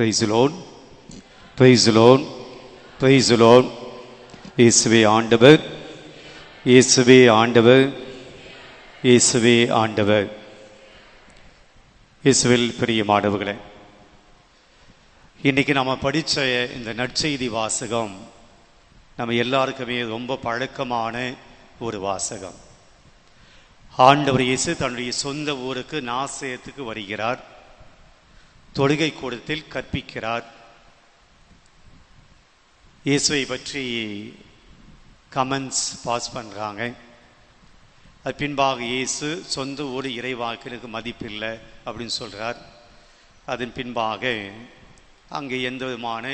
Price loan பிரைஸ்லோன் இயேசுவே ஆண்டவர். இயேசுவே ஆண்டவர். இயேசுவே ஆண்டவர். இயேசுவில் பிரியமானவர்களே இன்னைக்கு நம்ம படித்த இந்த நற்செய்தி வாசகம் நம்ம எல்லாருக்குமே ரொம்ப பழக்கமான ஒரு வாசகம். ஆண்டவர் இயேசு தன்னுடைய சொந்த ஊருக்கு நாசயத்துக்கு வருகிறார். தொழுகை கூடத்தில் கற்பிக்கிறார். இயேசுவை பற்றி கமெண்ட்ஸ் பாஸ் பண்ணுறாங்க அது பின்பாக இயேசு சொந்த ஊர் இறைவாக்கிற்கு மதிப்பில்லை அப்படின்னு சொல்கிறார் அதன் பின்பாக அங்கே எந்த விதமான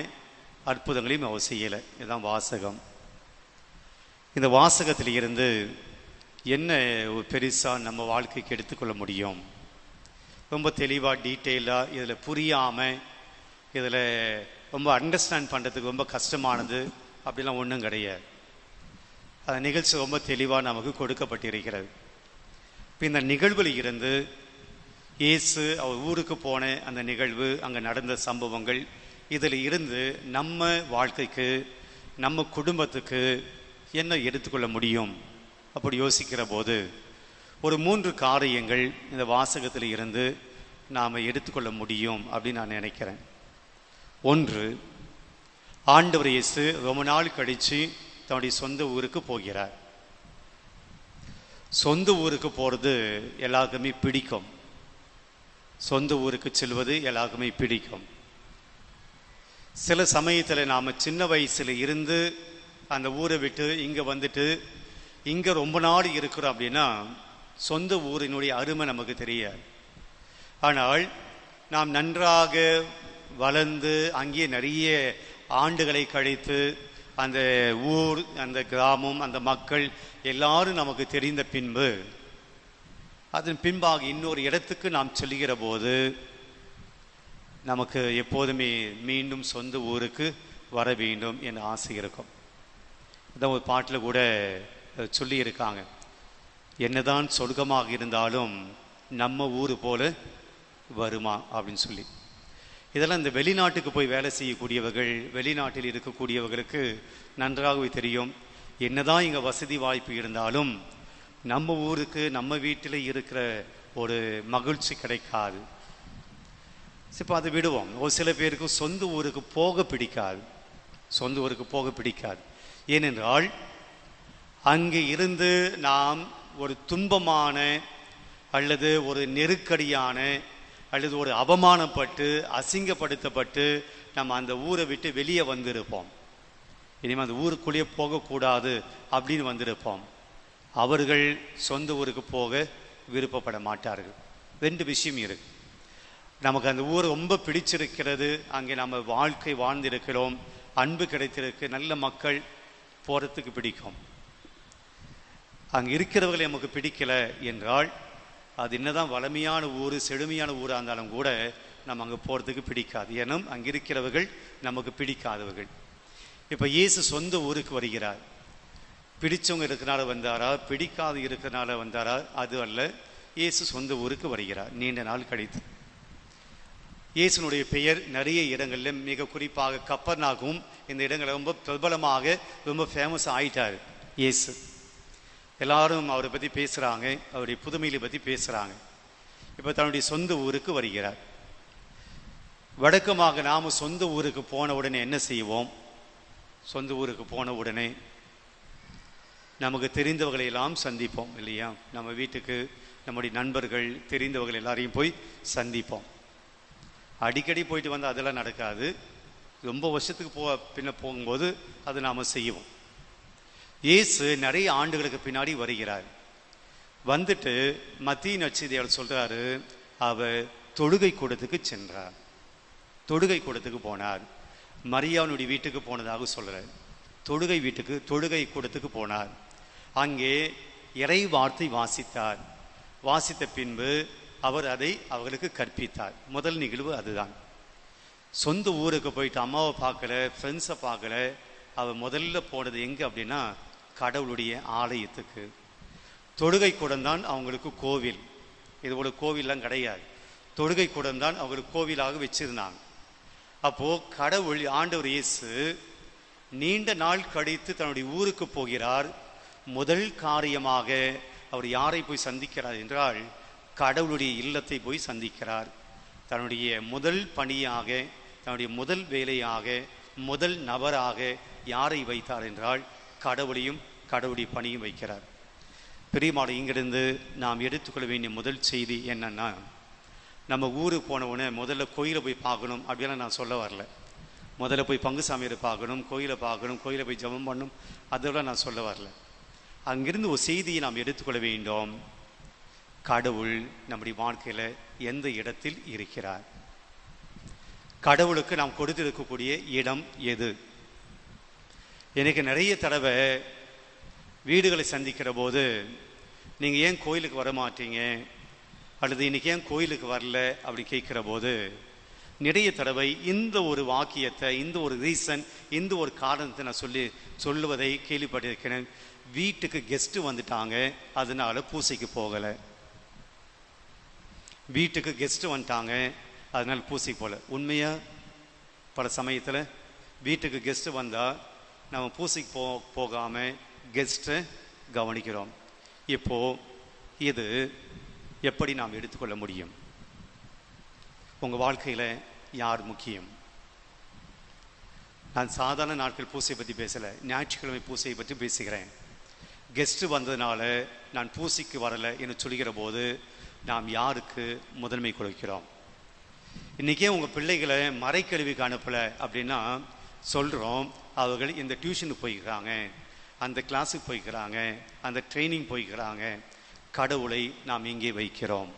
அற்புதங்களையும் அவர் செய்யலை. இதுதான் வாசகம். இந்த வாசகத்தில் இருந்து என்ன ஒரு பெருசாக நம்ம வாழ்க்கைக்கு எடுத்துக்கொள்ள முடியும்? ரொம்ப தெளிவாக டீட்டெயிலாக இதில் புரியாமல் இதில் ரொம்ப அண்டர்ஸ்டாண்ட் பண்ணுறதுக்கு ரொம்ப கஷ்டமானது அப்படிலாம் ஒன்றும் கிடையாது. அந்த நிகழ்ச்சி ரொம்ப தெளிவாக நமக்கு கொடுக்கப்பட்டிருக்கிறது. இப்போ இந்த நிகழ்வில் இருந்து இயேசு அவர் ஊருக்கு போன அந்த நிகழ்வு அங்கே நடந்த சம்பவங்கள் இதில் இருந்து நம்ம வாழ்க்கைக்கு நம்ம குடும்பத்துக்கு என்ன எடுத்துக்கொள்ள முடியும்? அப்படி யோசிக்கிற போது ஒரு மூன்று காரியங்கள் இந்த வாசகத்தில் இருந்து நாம் எடுத்துக்கொள்ள முடியும் அப்படின்னு நான் நினைக்கிறேன். ஒன்று ஆண்டவர் இயேசு ரொம்ப நாள் கழித்து தன்னுடைய சொந்த ஊருக்கு போகிறார். சொந்த ஊருக்கு போகிறது எல்லாருக்குமே பிடிக்கும். சொந்த ஊருக்கு செல்வது எல்லாருக்குமே பிடிக்கும். சில சமயத்தில் நாம் சின்ன வயசில் இருந்து அந்த ஊரை விட்டு இங்கே வந்துட்டு இங்கே ரொம்ப நாள் இருக்கிறோம் அப்படின்னா சொந்த ஊரினுடைய அருமை நமக்கு தெரியாது. ஆனால் நாம் நன்றாக வளர்ந்து அங்கேயே நிறைய ஆண்டுகளை கழித்து அந்த ஊர் அந்த கிராமம் அந்த மக்கள் எல்லாரும் நமக்கு தெரிந்த பின்பு அதன் பின்பாக இன்னொரு இடத்துக்கு நாம் செல்கிற போது நமக்கு எப்போதுமே மீண்டும் சொந்த ஊருக்கு வர வேண்டும் என்ற ஆசை இருக்கும். அதான் ஒரு பாட்டில் கூட சொல்லியிருக்காங்க. என்னதான் சொர்க்கமாக இருந்தாலும் நம்ம ஊர் போல வருமா அப்படின்னு சொல்லி. இதெல்லாம் இந்த வெளிநாட்டுக்கு போய் வேலை செய்யக்கூடியவர்கள் வெளிநாட்டில் இருக்கக்கூடியவர்களுக்கு நன்றாகவே தெரியும். என்னதான் இங்கே வசதி வாய்ப்பு இருந்தாலும் நம்ம ஊருக்கு நம்ம வீட்டில் இருக்கிற ஒரு மகிழ்ச்சி கிடைக்காது. இப்போ அதை விடுவோம். ஒரு சில பேருக்கு சொந்த ஊருக்கு போக பிடிக்காது. சொந்த ஊருக்கு போக பிடிக்காது. ஏனென்றால் அங்கே இருந்து நாம் ஒரு துன்பமான அல்லது ஒரு நெருக்கடியான அல்லது ஒரு அவமானப்பட்டு அசிங்கப்படுத்தப்பட்டு நம்ம அந்த ஊரை விட்டு வெளியே வந்திருப்போம். இனிமேல் அந்த ஊருக்குள்ளேயே போகக்கூடாது அப்படின்னு வந்திருப்போம். அவர்கள் சொந்த ஊருக்கு போக விருப்பப்பட மாட்டார்கள். ரெண்டு விஷயம் இருக்கு. நமக்கு அந்த ஊர் ரொம்ப பிடிச்சிருக்கிறது. அங்கே நம்ம வாழ்க்கை வாழ்ந்திருக்கிறோம். அன்பு கிடைத்திருக்கு. நல்ல மக்கள் போகிறதுக்கு பிடிக்கும். அங்கே இருக்கிறவர்களை நமக்கு பிடிக்கல என்றால் அது என்னதான் வளமையான ஊர் செழுமையான ஊராக இருந்தாலும் கூட நம்ம அங்கே போகிறதுக்கு பிடிக்காது. ஏன்னா அங்கே இருக்கிறவர்கள் நமக்கு பிடிக்காதவர்கள். இப்போ இயேசு சொந்த ஊருக்கு வருகிறார். பிடிச்சவங்க இருக்கிறனால வந்தாரா பிடிக்காது இருக்கிறனால வந்தாரா அது அல்ல. இயேசு சொந்த ஊருக்கு வருகிறார். நீண்ட நாள் கழித்து. இயேசுனுடைய பெயர் நிறைய இடங்களில் மிக குறிப்பாக கப்பர்னாகவும் இந்த இடங்களை ரொம்ப பிரபலமாக ரொம்ப ஃபேமஸ் ஆயிட்டார். இயேசு. எல்லாரும் அவரை பற்றி பேசுகிறாங்க அவருடைய புதுமையிலை பற்றி பேசுகிறாங்க இப்போ தன்னுடைய சொந்த ஊருக்கு வருகிறார். வடக்கமாக நாம் சொந்த ஊருக்கு போன உடனே என்ன செய்வோம்? சொந்த ஊருக்கு போன உடனே நமக்கு தெரிந்தவர்களை எல்லாம் சந்திப்போம் இல்லையா? நம்ம வீட்டுக்கு நம்முடைய நண்பர்கள் தெரிந்தவர்கள் எல்லாரையும் போய் சந்திப்போம். அடிக்கடி போயிட்டு வந்தால் அதெல்லாம் நடக்காது. ரொம்ப வருஷத்துக்கு போ பின்ன போகும்போது அதை நாம் செய்வோம். இயேசு நிறைய ஆண்டுகளுக்கு பின்னாடி வருகிறார். வந்துட்டு மத்திய நட்சதியால் சொல்கிறாரு அவர் தொழுகை கூடத்துக்கு சென்றார். தொழுகை கூடத்துக்கு போனார். மரியாவனுடைய வீட்டுக்கு போனதாக சொல்கிறார் தொழுகை வீட்டுக்கு தொழுகை கூடத்துக்கு போனார். அங்கே இறை வார்த்தை வாசித்தார். வாசித்த பின்பு அவர் அதை அவர்களுக்கு கற்பித்தார். முதல் நிகழ்வு அதுதான். சொந்த ஊருக்கு போயிட்டு அம்மாவை பார்க்கல ஃப்ரெண்ட்ஸை பார்க்கல அவர் முதல்ல போனது எங்கே அப்படின்னா கடவுளுடைய ஆலயத்துக்கு. தொழுகை கூடம்தான் அவங்களுக்கு கோவில். இது ஒரு கோவில்லாம் கிடையாது. தொழுகை கூடம்தான் அவங்களுக்கு கோவிலாக வச்சிருந்தாங்க. அப்போ கடவுள் ஆண்டவர் இயேசு நீண்ட நாள் கழித்து தன்னுடைய ஊருக்கு போகிறார். முதல் காரியமாக அவர் யாரை போய் சந்திக்கிறார் என்றால் கடவுளுடைய இல்லத்தை போய் சந்திக்கிறார். தன்னுடைய முதல் பணியாக தன்னுடைய முதல் வேலையாக முதல் நபராக யாரை வைத்தார் என்றால் கடவுளையும் கடவுளுடைய பணியும் வைக்கிறார். பெரியமாடு இங்கிருந்து நாம் எடுத்துக்கொள்ள வேண்டிய முதல் செய்தி என்னன்னா நம்ம ஊருக்கு போனவுடனே முதல்ல கோயிலை போய் பார்க்கணும் அப்படிலாம் நான் சொல்ல வரல. முதல்ல போய் பங்குசாமியை பார்க்கணும் கோயிலை பார்க்கணும் கோயிலை போய் ஜெபம் பண்ணணும் அதெல்லாம் நான் சொல்ல வரல. அங்கிருந்து ஒரு செய்தியை நாம் எடுத்துக்கொள்ள வேண்டும். கடவுள் நம்முடைய வாழ்க்கையில் எந்த இடத்தில் இருக்கிறார்? கடவுளுக்கு நாம் கொடுத்திருக்கக்கூடிய இடம் எது? எனக்கு நிறைய தடவை வீடுகளை சந்திக்கிற போது நீங்கள் ஏன் கோயிலுக்கு வர மாட்டீங்க? அல்லது இன்னைக்கு ஏன் கோயிலுக்கு வரல? அப்படி கேட்குற போது நிறைய தடவை இந்த ஒரு வாக்கியத்தை இந்த ஒரு ரீசன் இந்த ஒரு காரணத்தை நான் சொல்லி சொல்லுவதை கேள்விப்பட்டிருக்கிறேன். வீட்டுக்கு கெஸ்ட்டு வந்துட்டாங்க. அதனால பூசைக்கு போகலை. வீட்டுக்கு கெஸ்ட்டு வந்துட்டாங்க. அதனால் பூசைக்கு போகல உண்மையாக பல சமயத்தில் வீட்டுக்கு கெஸ்ட்டு வந்தால் நம்ம பூசைக்கு போ போகாமல் கெஸ்ட்டை கவனிக்கிறோம். இப்போது இது எப்படி நாம் எடுத்துக்கொள்ள முடியும்? உங்கள் வாழ்க்கையில் யார் முக்கியம்? நான் சாதாரண நாட்கள் பூசையை பற்றி பேசலை ஞாயிற்றுக்கிழமை பூசையை பற்றி பேசுகிறேன். கெஸ்ட்டு வந்ததுனால நான் பூசைக்கு வரலை என்று சொல்கிற போது நாம் யாருக்கு முதன்மை கொடுக்கிறோம்? இன்றைக்கே உங்கள் பிள்ளைகளை மறைக்கழிவுக்கு அனுப்பலை அப்படின்னா சொல்கிறோம் அவர்கள் இந்த டியூஷனுக்கு போய்க்கிறாங்க அந்த கிளாஸுக்கு போய்க்கிறாங்க அந்த ட்ரைனிங் போய்க்கிறாங்க கடவுளை நாம் இங்கே வைக்கிறோம்.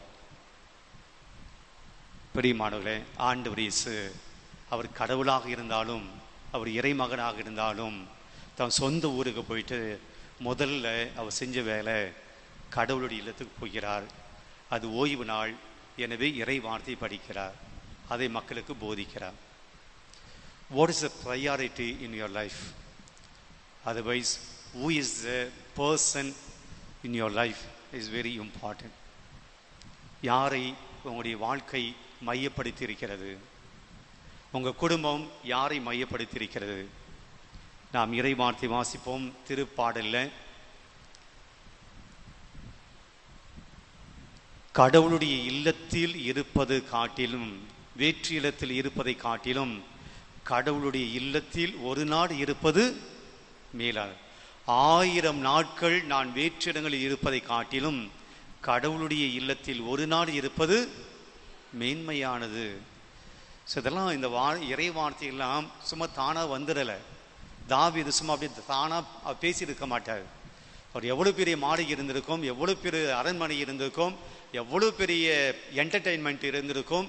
பெரியமானவர்களே ஆண்டவர் இயேசு அவர் கடவுளாக இருந்தாலும் அவர் இறைமகனாக இருந்தாலும் தன் சொந்த ஊருக்கு போயிட்டு முதல்ல அவர் செஞ்ச வேலை கடவுளுடைய இல்லத்துக்கு போகிறார். அது ஓய்வு நாள் எனவே இறை வார்த்தை படிக்கிறார். அதை மக்களுக்கு போதிக்கிறார். What is the priority in your life otherwise who is the person in your life is very important யாரை உங்களுடைய வாழ்க்கை மையப்படுத்தி இருக்கிறது உங்கள் குடும்பம் யாரை மையப்படுத்தி இருக்கிறது நாம் இறை வார்த்தை வாசிப்போம் திருப்பாடல்ல. கடவுளுடைய இல்லத்தில் இருப்பது காட்டிலும் வேற்று இல்லத்தில் இருப்பதை காட்டிலும் கடவுளுடைய இல்லத்தில் ஒரு நாள் இருப்பது மேலானது ஆயிரம் நாட்கள் நான் வேற்றிடங்களில் இருப்பதை காட்டிலும் கடவுளுடைய இல்லத்தில் ஒரு நாள் இருப்பது மேன்மையானது. ஸோ இதெல்லாம் இந்த வா இறை வார்த்தையெல்லாம் சும்மா தானாக வந்துடலை. தாவி இது சும்மா அப்படியே தானாக பேசியிருக்க மாட்டார். அவர் எவ்வளோ பெரிய மாளிகை இருந்திருக்கும் எவ்வளோ பெரிய அரண்மனை இருந்திருக்கும் எவ்வளோ பெரிய என்டர்டெயின்மெண்ட் இருந்திருக்கும்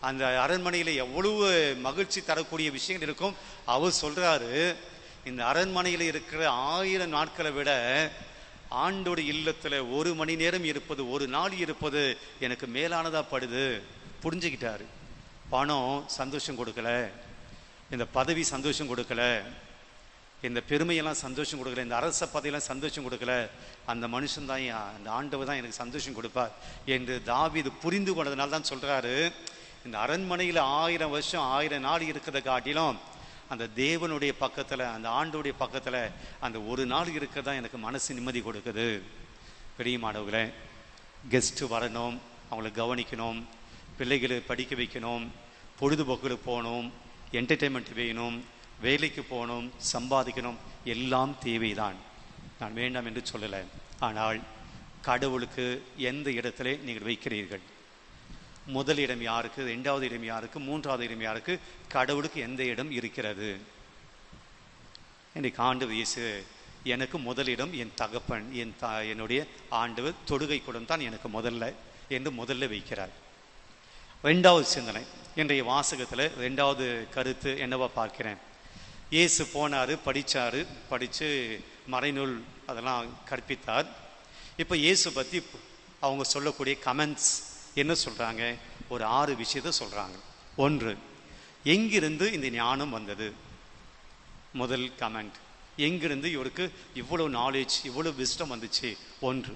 அந்த அரண்மனையில் எவ்வளவு மகிழ்ச்சி தரக்கூடிய விஷயங்கள் இருக்கும். அவர் சொல்கிறாரு இந்த அரண்மனையில் இருக்கிற ஆயிரம் நாட்களை விட ஆண்டோட இல்லத்தில் ஒரு மணி நேரம் இருப்பது ஒரு நாள் இருப்பது எனக்கு மேலானதாக படுது. புரிஞ்சுக்கிட்டாரு. பணம் சந்தோஷம் கொடுக்கல. இந்த பதவி சந்தோஷம் கொடுக்கல. இந்த பெருமையெல்லாம் சந்தோஷம் கொடுக்கல. இந்த அரச பதவியெல்லாம் சந்தோஷம் கொடுக்கல. அந்த மனுஷன் தான் அந்த ஆண்டவர் தான் எனக்கு சந்தோஷம் கொடுப்பார் என்று தாவி இது புரிந்து கொண்டதுனால தான் சொல்கிறாரு இந்த அரண்மனையில் ஆயிரம் வருஷம் ஆயிரம் நாள் இருக்கிறத காட்டிலும் அந்த தேவனுடைய பக்கத்தில் அந்த ஆண்டோடைய பக்கத்தில் அந்த ஒரு நாள் இருக்கிறதா எனக்கு மனசு நிம்மதி கொடுக்குது. பெரிய மாணவர்களே கெஸ்ட்டு வரணும் அவங்கள கவனிக்கணும் பிள்ளைகளை படிக்க வைக்கணும் பொழுதுபோக்குகளுக்கு போகணும் என்டர்டெயின்மெண்ட் வேணும் வேலைக்கு போகணும் சம்பாதிக்கணும் எல்லாம் தேவைதான். நான் வேண்டாம் என்று சொல்லலை. ஆனால் கடவுளுக்கு எந்த இடத்துல நீங்கள் வைக்கிறீர்கள்? முதல் இடம் யாருக்கு ரெண்டாவது இடம் யாருக்கு மூன்றாவது இடம் யாருக்கு கடவுளுக்கு எந்த இடம் இருக்கிறது? இன்னைக்கு ஆண்டு இயேசு எனக்கு முதலிடம் என் தகப்பன் என் த என்னுடைய ஆண்டவர் தொடுகை குடம் தான் எனக்கு முதல்ல என்று முதல்ல வைக்கிறார். ரெண்டாவது சிந்தனை இன்றைய வாசகத்தில் ரெண்டாவது கருத்து என்னவா பார்க்கிறேன்? இயேசு போனார் படித்தார் படித்து மறைநூல் அதெல்லாம் கற்பித்தார். இப்போ இயேசு பற்றி அவங்க சொல்லக்கூடிய கமெண்ட்ஸ் என்ன சொல்கிறாங்க ஒரு ஆறு விஷயத்த சொல்கிறாங்க ஒன்று எங்கிருந்து இந்த ஞானம் வந்தது? முதல் கமெண்ட் எங்கிருந்து இவருக்கு இவ்வளோ நாலேஜ் இவ்வளோ விஸ்டம் வந்துச்சு? ஒன்று.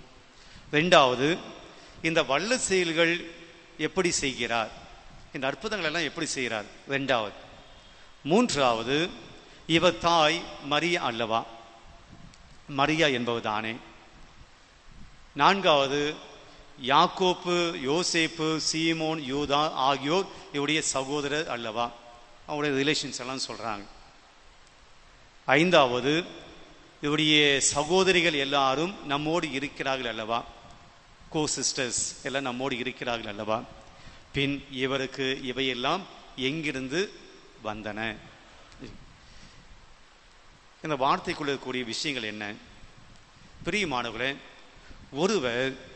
ரெண்டாவது இந்த வல்ல செயல்கள் எப்படி செய்கிறார்? இந்த அற்புதங்கள் எல்லாம் எப்படி செய்கிறார்? ரெண்டாவது. மூன்றாவது இவர் தாய் மரியா அல்லவா? மரியா என்பவதானே நான்காவது யாக்கோப்பு யோசேப்பு சீமோன் யூதா ஆகியோர் இவருடைய சகோதரர் அல்லவா? அவருடைய ரிலேஷன்ஸ் எல்லாம் சொல்கிறாங்க ஐந்தாவது இவருடைய சகோதரிகள் எல்லாரும் நம்மோடு இருக்கிறார்கள் அல்லவா? கோ சிஸ்டர்ஸ் எல்லாம் நம்மோடு இருக்கிறார்கள் அல்லவா? பின் இவருக்கு இவையெல்லாம் எங்கிருந்து வந்தன? இந்த வார்த்தைக்குள்ள இருக்கக்கூடிய விஷயங்கள் என்ன? பிரியமானவர்களே ஒருவர்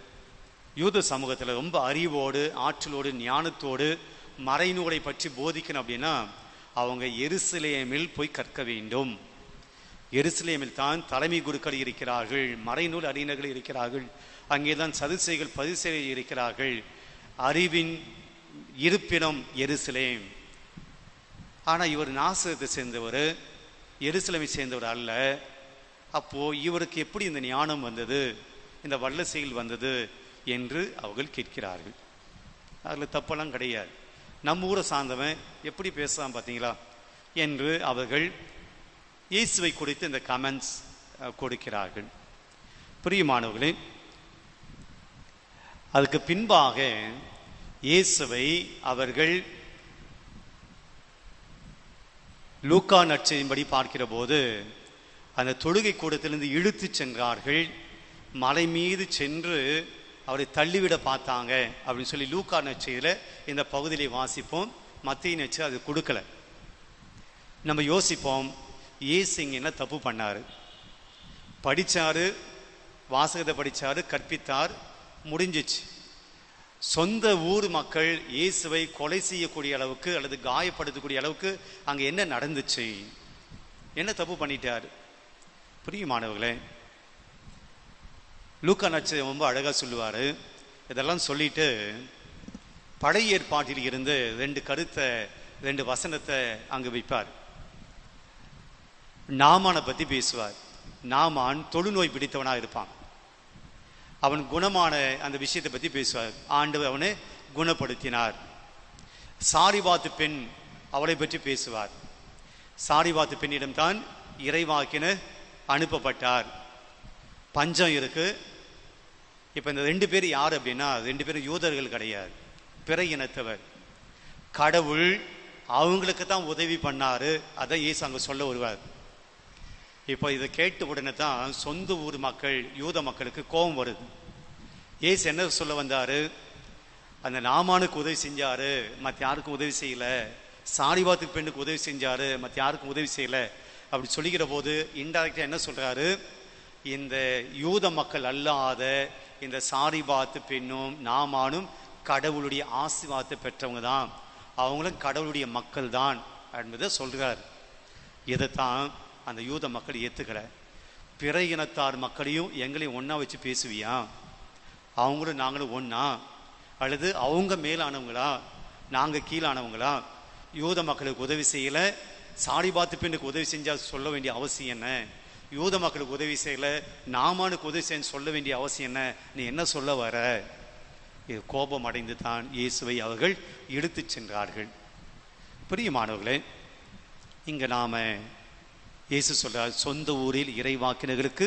யூத சமூகத்தில் ரொம்ப அறிவோடு ஆற்றலோடு ஞானத்தோடு மறைநூலை பற்றி போதிக்கணும் அப்படின்னா அவங்க எருசலேமில் போய் கற்க வேண்டும். எருசலேமில் தான் தலைமை குருக்கள் இருக்கிறார்கள் மறைநூல் அறிஞர்கள் இருக்கிறார்கள் அங்கே தான் சதுசைகள் பதிசை இருக்கிறார்கள். அறிவின் இருப்பிடம் எருசலேம். ஆனால் இவர் நாசகத்தை சேர்ந்தவர் எருசலேமை சேர்ந்தவர் அல்ல. அப்போது இவருக்கு எப்படி இந்த ஞானம் வந்தது? இந்த வல்லசையில் வந்தது? என்று அவர்கள் கேட்கிறார்கள். அதில் தப்பெல்லாம் கிடையாது. நம்ம ஊரை சார்ந்தவன் எப்படி பேசலாம் பார்த்தீங்களா? என்று அவர்கள் இயேசுவை குறித்து இந்த கமெண்ட்ஸ் கொடுக்கிறார்கள். பிரியமானவர்களே அதுக்கு பின்பாக இயேசுவை அவர்கள் லூக்கா நட்சியின்படி பார்க்கிற போது அந்த தொழுகை கூடத்திலிருந்து இழுத்து சென்றார்கள். மலை மீது சென்று அவரை தள்ளிவிட பார்த்தாங்க அப்படின்னு சொல்லி லூக்கா நச்சையில் இந்த பகுதியிலே வாசிப்போம். மத்திய நச்சு அது கொடுக்கல. நம்ம யோசிப்போம் ஏசிங் என்ன தப்பு பண்ணார்? படித்தார் வாசகத்தை படித்தார் கற்பித்தார் முடிஞ்சிச்சு. சொந்த ஊர் மக்கள் இயேசுவை கொலை செய்யக்கூடிய அளவுக்கு அல்லது காயப்படுத்தக்கூடிய அளவுக்கு அங்கே என்ன நடந்துச்சு? என்ன தப்பு பண்ணிட்டார்? புரியும் மாணவர்களே லூக்கா நட்சத்திரம் ரொம்ப அழகாக சொல்லுவார். இதெல்லாம் சொல்லிட்டு பழைய ஏற்பாட்டில் இருந்து ரெண்டு கருத்தை ரெண்டு வசனத்தை அங்கு வைப்பார். நாமானை பற்றி பேசுவார். நாமான் தொழுநோய் பிடித்தவனாக இருப்பான். அவன் குணமான அந்த விஷயத்தை பற்றி பேசுவார். ஆண்டவர் அவனை குணப்படுத்தினார். சாரிபாத்து பெண் அவளை பற்றி பேசுவார். சாரிபாத்து பெண்ணிடம்தான் இறைவாக்கின அனுப்பப்பட்டார். பஞ்சம் இருக்கு இப்ப இந்த ரெண்டு பேர் யார் அப்படின்னா ரெண்டு பேரும் யூதர்கள் கிடையாது. பிற இனத்தவர். கடவுள் அவங்களுக்கு தான் உதவி பண்ணாரு. அதை இயேசு அங்க சொல்ல வருவார். இப்போ இதை கேட்ட உடனே தான் சொந்த ஊர் மக்கள் யூத மக்களுக்கு கோபம் வருது. ஏசு என்ன சொல்ல வந்தாரு? அந்த நாமானுக்கு உதவி செஞ்சாரு மற்ற யாருக்கும் உதவி செய்யல. சாரிபாத்துக்கு பெண்ணுக்கு உதவி செஞ்சாரு மற்ற யாருக்கும் உதவி செய்யல. அப்படி சொல்லிக்கிற போது இன்டைரக்டா என்ன சொல்றாரு? இந்த யூத மக்கள் அல்லாத இந்த சாரிபாத்து பெண்ணும் நாமானும் கடவுளுடைய ஆசிர்வாதத்தை பெற்றவங்க தான் அவங்களும் கடவுளுடைய மக்கள் தான் என்பதை சொல்கிறார் இதைத்தான் அந்த யூத மக்கள் ஏற்றுக்கிற பிற இனத்தார் மக்களையும் எங்களையும் ஒன்றா வச்சு பேசுவியா? அவங்களும் நாங்களும் ஒன்றா அல்லது அவங்க மேலானவங்களா? நாங்கள் கீழானவங்களா? யூத மக்களுக்கு உதவி செய்யலை? சாரி பார்த்து பெண்ணுக்கு உதவி செஞ்சால் சொல்ல வேண்டிய அவசியம் என்ன? யூத மக்களுக்கு உதவி செய்யல நாமானுக்கு உதவி செய்ய சொல்ல வேண்டிய அவசியம் என்ன? நீ என்ன சொல்ல வர? இது கோபம் அடைந்து தான் இயேசுவை அவர்கள் எடுத்து சென்றார்கள். பிரியமானவர்களே இங்கே நாம் இயேசு சொல்கிறார் சொந்த ஊரில் இறைவாக்கினர்களுக்கு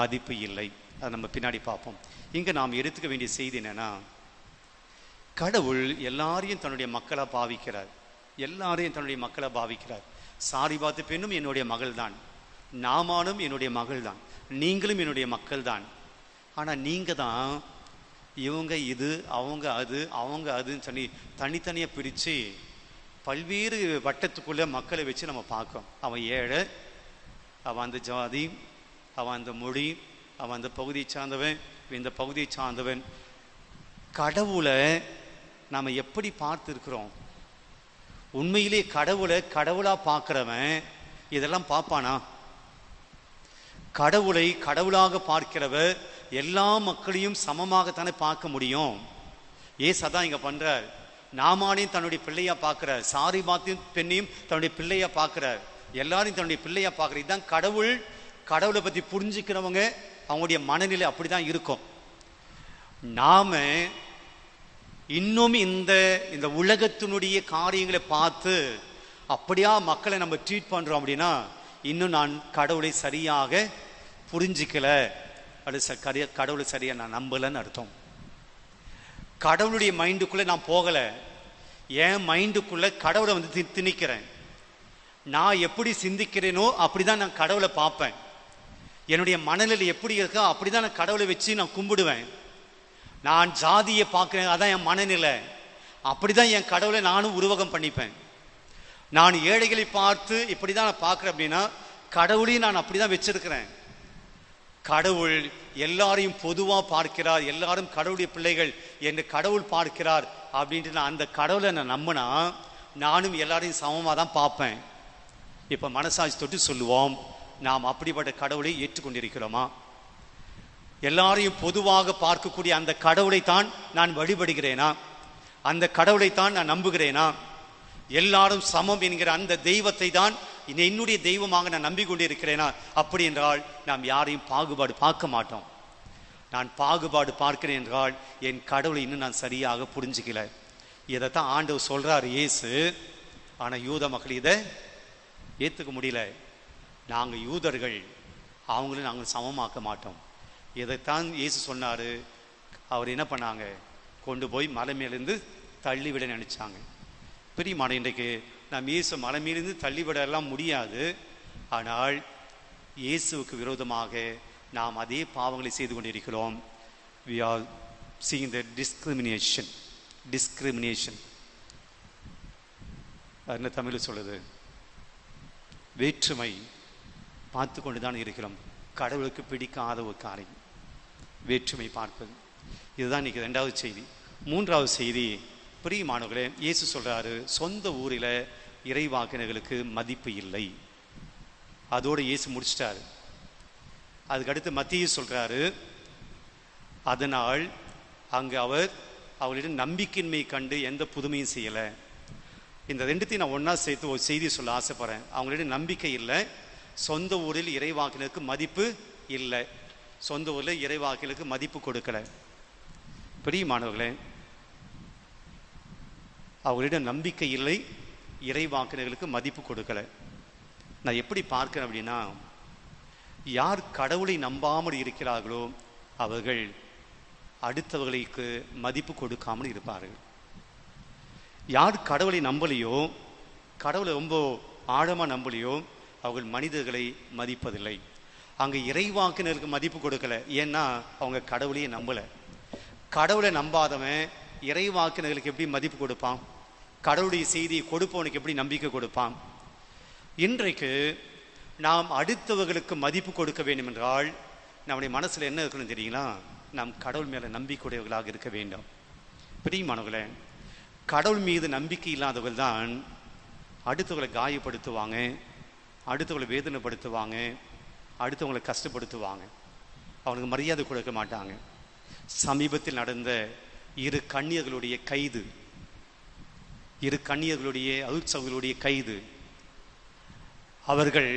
மதிப்பு இல்லை. அதை நம்ம பின்னாடி பார்ப்போம். இங்கே நாம் எடுத்துக்க வேண்டிய செய்தி என்னன்னா கடவுள் எல்லாரையும் தன்னுடைய மக்களை பாவிக்கிறார். எல்லாரையும் தன்னுடைய மக்களை பாவிக்கிறார். சாரி பார்த்து பெண்ணும் என்னுடைய மகள் தான் நாமானும் என்னுடைய மகள் தான் நீங்களும் என்னுடைய மக்கள் தான் ஆனால் நீங்கள் தான் இவங்க இது அவங்க அது அவங்க அதுன்னு சொல்லி தனித்தனியாக பிரித்து பல்வேறு வட்டத்துக்குள்ளே மக்களை வச்சு நம்ம பார்க்கோம் அவன் ஏழை அவன் அந்த ஜாதி அவன் அந்த மொழி அவன் அந்த பகுதியை சார்ந்தவன் இந்த பகுதியை சார்ந்தவன். கடவுளை நாம் எப்படி பார்த்துருக்குறோம்? உண்மையிலே கடவுளை கடவுளாக பார்க்குறவன் இதெல்லாம் பார்ப்பானா? கடவுளை கடவுளாக பார்க்கிறவர் எல்லா மக்களையும் சமமாகத்தானே பார்க்க முடியும். ஏசு அதான் இங்க பண்றார். நாமானையும் தன்னுடைய பிள்ளையா பார்க்கிறார். சாரி பாத்தையும் பெண்ணையும் தன்னுடைய பிள்ளையா பார்க்கிறார். எல்லாரையும் தன்னுடைய பிள்ளையா பார்க்கிறார். இதுதான் கடவுள் கடவுளை பத்தி புரிஞ்சுக்கிறவங்க அவங்களுடைய மனநிலை அப்படிதான் இருக்கும். நாம இன்னும் இந்த இந்த உலகத்தினுடைய காரியங்களை பார்த்து அப்படியா மக்களை நம்ம ட்ரீட் பண்றோம் அப்படின்னா இன்னும் நான் கடவுளை சரியாக புரிஞ்சிக்கல. அது ச- கரிய- கடவுளை சரியாக நான் நம்பலைன்னு அர்த்தம். கடவுளுடைய மைண்டுக்குள்ளே நான் போகலை. என் மைண்டுக்குள்ளே கடவுளை வந்து தி- திணிக்கிறேன். நான் எப்படி சிந்திக்கிறேனோ அப்படிதான் நான் கடவுளை பார்ப்பேன். என்னுடைய மனநிலை எப்படி இருக்கோ அப்படிதான் நான் கடவுளை வச்சு நான் கும்பிடுவேன். நான் ஜாதியை பார்க்குறேன் அதான் என் மனநிலை. அப்படிதான் என் கடவுளை நானும் உருவகம் பண்ணிப்பேன். நான் ஏழைகளை பார்த்து இப்படிதான் நான் பார்க்குறேன் அப்படின்னா கடவுளையும் நான் அப்படி தான் வச்சிருக்கிறேன். கடவுள் எல்லாரையும் பொதுவாக பார்க்கிறார். எல்லாரும் கடவுளுடைய பிள்ளைகள் என்று கடவுள் பார்க்கிறார் அப்படின்ட்டு நான் அந்த கடவுளை நான் நம்பினா நானும் எல்லாரையும் சமமாக தான் பார்ப்பேன். இப்போ மனசாட்சி தொட்டு சொல்லுவோம் நாம் அப்படிப்பட்ட கடவுளை ஏற்றுக்கொண்டிருக்கிறோமா? எல்லாரையும் பொதுவாக பார்க்கக்கூடிய அந்த கடவுளை தான் நான் வழிபடுகிறேனா? அந்த கடவுளை தான் நான் நம்புகிறேனா? எல்லாரும் சமம் என்கிற அந்த தெய்வத்தை தான் என்னுடைய தெய்வமாக நான் நம்பிக்கொண்டிருக்கிறேனா? அப்படி என்றால் நாம் யாரையும் பாகுபாடு பார்க்க மாட்டோம். நான் பாகுபாடு பார்க்கிறேன் என்றால் என் கடவுளை இன்னும் நான் சரியாக புரிஞ்சுக்கல. இதைத்தான் ஆண்டவர் சொல்றார் இயேசு. ஆனால் யூத மக்கள் இதை ஏற்றுக்க முடியல. நாங்கள் யூதர்கள் அவங்களும் நாங்கள் சமமாக்க மாட்டோம். இதைத்தான் இயேசு சொன்னார். அவர் என்ன பண்ணாங்க? கொண்டு போய் மலை மேலேருந்து தள்ளிவிட நினச்சாங்க. பிரியமான இன்றைக்கு நாம் இயேசு மலை தள்ளிவிடலாம் முடியாது. ஆனால் இயேசுவுக்கு விரோதமாக நாம் அதே பாவங்களை செய்து கொண்டிருக்கிறோம். We are seeing the discrimination discrimination என்ன தமிழில் சொல்லுது? வேற்றுமை பார்த்து கொண்டு தான் இருக்கிறோம். கடவுளுக்கு பிடிக்காத ஒரு காரியம். வேற்றுமை பார்ப்பது. இதுதான் இன்னைக்கு ரெண்டாவது செய்தி. மூன்றாவது செய்தி பிரியமானவர்களே இயேசு சொல்கிறாரு சொந்த ஊரில் இறைவாக்கினர்களுக்கு மதிப்பு இல்லை. அதோடு இயேசு முடிச்சிட்டாரு. அதுக்கடுத்து மத்திய சொல்கிறாரு அதனால் அங்கே அவர் அவர்களிடம் நம்பிக்கையின்மை கண்டு எந்த புதுமையும் செய்யலை. இந்த ரெண்டுத்தையும் நான் ஒன்றா சேர்த்து ஒரு செய்தி சொல்ல ஆசைப்பட்றேன். அவங்களிடம் நம்பிக்கை இல்லை. சொந்த ஊரில் இறைவாக்கினருக்கு மதிப்பு இல்லை. சொந்த ஊரில் இறைவாக்கினருக்கு மதிப்பு கொடுக்கலை. பெரிய மாணவர்களே அவர்களிடம் நம்பிக்கை இல்லை இறைவாக்கினர்களுக்கு மதிப்பு கொடுக்கல. நான் எப்படி பார்க்கிறேன் அப்படின்னா யார் கடவுளை நம்பாமல் இருக்கிறார்களோ அவர்கள் அடுத்தவர்களுக்கு மதிப்பு கொடுக்காமல் இருப்பார்கள். யார் கடவுளை நம்பலையோ கடவுளை ரொம்ப ஆழமாக நம்பலையோ அவர்கள் மனிதர்களை மதிப்பதில்லை. அங்கே இறைவாக்கினருக்கு மதிப்பு கொடுக்கல. ஏன்னா அவங்க கடவுளையே நம்பலை. கடவுளை நம்பாதவன் இறைவாக்கினர்களுக்கு எப்படி மதிப்பு கொடுப்பான்? கடவுளுடைய செய்தியை கொடுப்பவனுக்கு எப்படி நம்பிக்கை கொடுப்பான்? இன்றைக்கு நாம் அடுத்தவர்களுக்கு மதிப்பு கொடுக்க வேண்டும் என்றால் நம்முடைய மனசில் என்ன இருக்கணும் தெரியுங்களா? நாம் கடவுள் மேலே நம்பிக்கையுடையவர்களாக இருக்க வேண்டும். பிரியமானவர்களே கடவுள் மீது நம்பிக்கை இல்லாதவர்கள் தான் அடுத்தவங்களை காயப்படுத்துவாங்க அடுத்தவங்களை வேதனைப்படுத்துவாங்க அடுத்தவங்களை கஷ்டப்படுத்துவாங்க. அவனுக்கு மரியாதை கொடுக்க மாட்டாங்க. சமீபத்தில் நடந்த இரு கன்னியர்களுடைய கைது இரு கண்ணியர்களுடைய அருட்சவர்களுடைய கைது அவர்கள்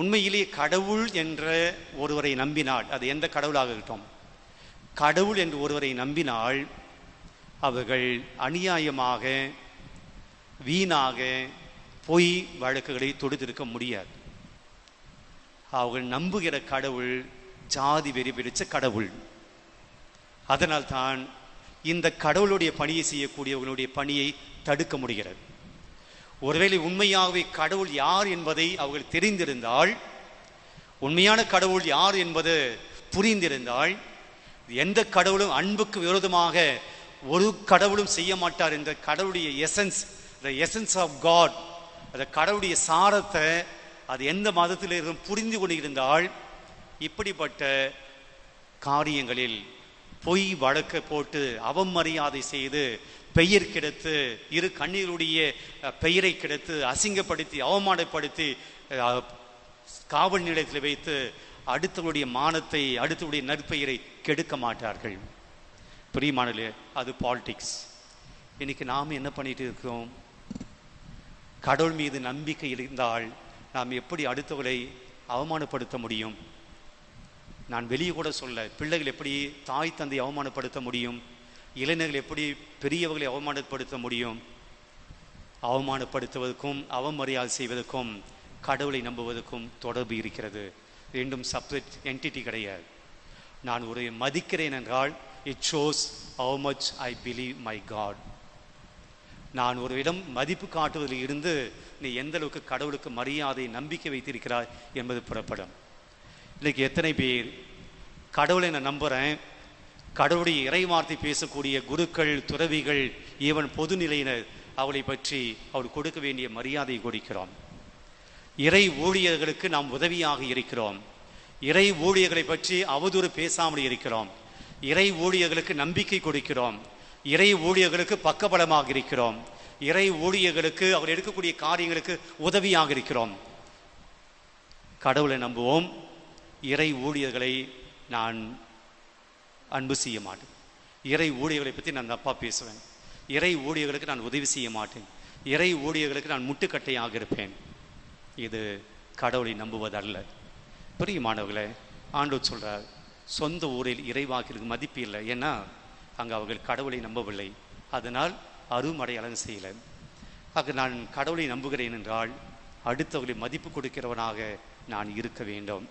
உண்மையிலேயே கடவுள் என்ற ஒருவரை நம்பினால் அது எந்த கடவுளாக இருக்கட்டும். கடவுள் என்று ஒருவரை நம்பினால் அவர்கள் அநியாயமாக வீணாக பொய் வழக்குகளை தொடுத்திருக்க முடியாது. அவர்கள் நம்புகிற கடவுள் ஜாதி வெறி பிடிச்ச கடவுள். அதனால் தான் இந்த கடவுளுடைய பணியை செய்யக்கூடியவர்களுடைய பணியை தடுக்க முடிகிறது. ஒருவேளை உண்மையாகவே கடவுள் யார் என்பதை அவர்கள் தெரிந்திருந்தால் உண்மையான கடவுள் யார் என்பது புரிந்திருந்தால் எந்த கடவுளும் அன்புக்கு விரோதமாக ஒரு கடவுளும் செய்ய மாட்டார் என்ற கடவுளுடைய essence the essence of God அந்த கடவுளுடைய சாரத்தை அது எந்த மதத்தில் புரிந்து கொண்டிருந்தால் இப்படிப்பட்ட காரியங்களில் பொய் வழக்கு போட்டு அவமரியாதை செய்து பெயர் கெடுத்து இரு கண்ணீருடைய பெயரை கெடுத்து அசிங்கப்படுத்தி அவமானப்படுத்தி காவல் நிலையத்தில் வைத்து அடுத்தவருடைய மானத்தை அடுத்தவருடைய நற்பெயரை கெடுக்க மாட்டார்கள். பிரியமானலே அது பாலிடிக்ஸ் இன்னைக்கு நாம் என்ன பண்ணிட்டு இருக்கோம்? கடவுள் மீது நம்பிக்கை இருந்தால் நாம் எப்படி அடுத்தவரை அவமானப்படுத்த முடியும்? நான் வெளியே கூட சொல்ல பிள்ளைகள் எப்படி தாய் தந்தை அவமானப்படுத்த முடியும்? இளைஞர்கள் எப்படி பெரியவர்களை அவமானப்படுத்த முடியும்? அவமானப்படுத்துவதற்கும் அவமரியாதை செய்வதற்கும் கடவுளை நம்புவதற்கும் தொடர்பு இருக்கிறது. ரெண்டும் சப்ரேட் என்டிட்டி கிடையாது. நான் ஒரு மதிக்கிறேன் என்றால் it shows how much I believe my God நான் ஒரு இடம் மதிப்பு காட்டுவதில் இருந்து நீ எந்த அளவுக்கு கடவுளுக்கு மரியாதை நம்பிக்கை வைத்திருக்கிறாய் என்பது புறப்படும். இன்னைக்கு எத்தனை பேர்? கடவுளை நான் நம்புகிறேன் கடவுளுடைய இறைவார்த்தை பேசக்கூடிய குருக்கள் துறவிகள் ஈவன் பொதுநிலையினர் அவளை பற்றி அவள் கொடுக்க வேண்டிய மரியாதை கொடுக்கிறோம். இறை ஊழியர்களுக்கு நாம் உதவியாக இருக்கிறோம். இறை ஊழியர்களை பற்றி அவதூறு பேசாமல் இருக்கிறோம். இறை ஊழியர்களுக்கு நம்பிக்கை கொடுக்கிறோம். இறை ஊழியர்களுக்கு பக்கபலமாக இருக்கிறோம். இறை ஊழியர்களுக்கு அவர் எடுக்கக்கூடிய காரியங்களுக்கு உதவியாக இருக்கிறோம். கடவுளை நம்புவோம். இறை ஊழியர்களை நான் அன்பு செய்ய மாட்டேன். இறை ஊழியர்களை பற்றி நான் தப்பாக பேசுவேன். இறை ஊழியர்களுக்கு நான் உதவி செய்ய மாட்டேன். இறை ஊழியர்களுக்கு நான் முட்டுக்கட்டையாக இருப்பேன். இது கடவுளை நம்புவதல்ல. பிரியமானவர்களே ஆண்டோ சொல்கிறார் சொந்த ஊரில் இறைவாக்கிற்கு மதிப்பு இல்லை. ஏன்னா அங்கே அவர்கள் கடவுளை நம்பவில்லை. அதனால் அருமடையாளம் செய்யலை. ஆக நான் கடவுளை நம்புகிறேன் என்றால் அடுத்தவர்களை மதிப்பு கொடுக்கிறவனாக நான் இருக்க வேண்டும்.